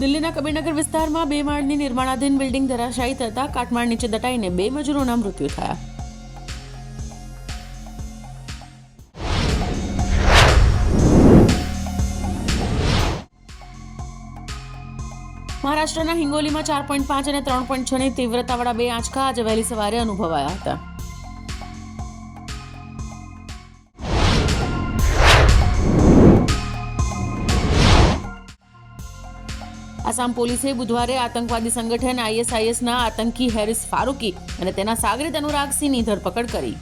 દિલ્હીના કબીરનગર વિસ્તારમાં બે માળની નિર્માણાધીન બિલ્ડિંગ ધરાશાયી થતાં કાટમાળ નીચે દટાઈને બે મજૂરોના મૃત્યુ થયા. મહારાષ્ટ્રના હિંગોલીમાં ચાર પોઈન્ટ પાંચ અને ત્રણ પોઈન્ટ છની તીવ્રતાવાળા બે આંચકા આજે વહેલી સવારે અનુભવાયા હતા. આસામ પોલીસે બુધવારે આતંકવાદી સંગઠન આઈએસઆઈએસના આતંકી હેરિસ ફારૂકી અને તેના સાગરીત અનુરાગ સિંહની ધરપકડ કરી.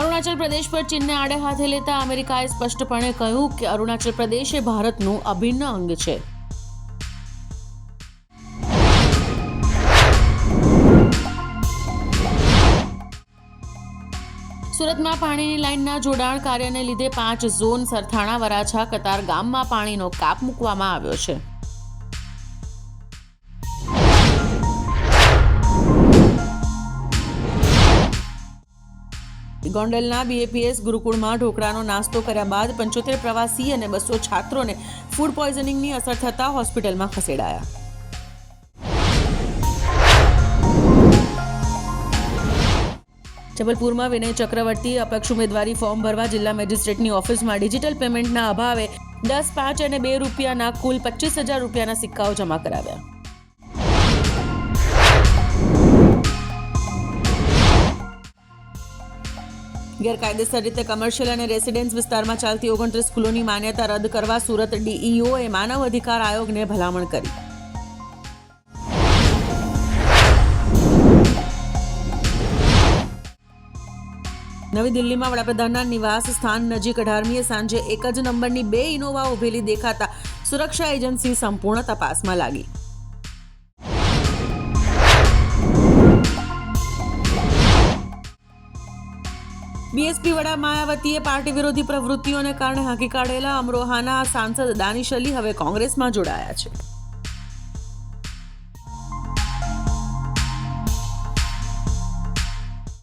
અરુણાચલ પ્રદેશ પર ચીનને આડે હાથે લેતા અમેરિકાએ સ્પષ્ટપણે કહ્યું કે અરુણાચલ પ્રદેશ એ ભારતનું અભિન્ન અંગ છે. સુરતમાં પાણીની લાઇનના જોડાણ કાર્યને લીધે પાંચ ઝોન સરથાણા, વરાછા, કતાર ગામમાં પાણીનો કાપ મૂકવામાં આવ્યો છે. ગોંડલના બીએપીએસ ગુરુકુળમાં ઢોકળાનો નાસ્તો કર્યા બાદ પંચોતેર પ્રવાસી અને બસો છાત્રોને ફૂડ પોઈઝનિંગની અસર થતાં હોસ્પિટલમાં ખસેડાયા. જબલપુરમાં વિનય ચક્રવર્તી, અપક્ષ ઉમેદવારી ફોર્મ ભરવા જિલ્લા મેજિસ્ટ્રેટની ઓફિસમાં ડિજિટલ પેમેન્ટના અભાવે દસ, પાંચ અને બે રૂપિયાના કુલ પચીસ હજાર રૂપિયાના સિક્કાઓ જમા કરાવ્યા. ગેરકાયદેસર રીતે કમર્શિયલ અને રેસિડેન્સ વિસ્તારમાં ચાલતી ઓગણત્રીસ સ્કૂલોની માન્યતા રદ કરવા સુરત ડીઈઓએ માનવ અધિકાર આયોગને ભલામણ કરી. નવી દિલ્હીમાં વડાપ્રધાનના નિવાસ સ્થાન નજીક અઢારમીએ સાંજે એક જ નંબરની બે ઇનોવા ઉભેલી દેખાતા સુરક્ષા એજન્સી સંપૂર્ણ તપાસમાં લાગી. બીએસપી વડા માયાવતીએ પાર્ટી વિરોધી પ્રવૃત્તિઓને કારણે હાંકી કાઢેલા અમરોહાના સાંસદ દાનિશ અલી હવે કોંગ્રેસમાં જોડાયા છે.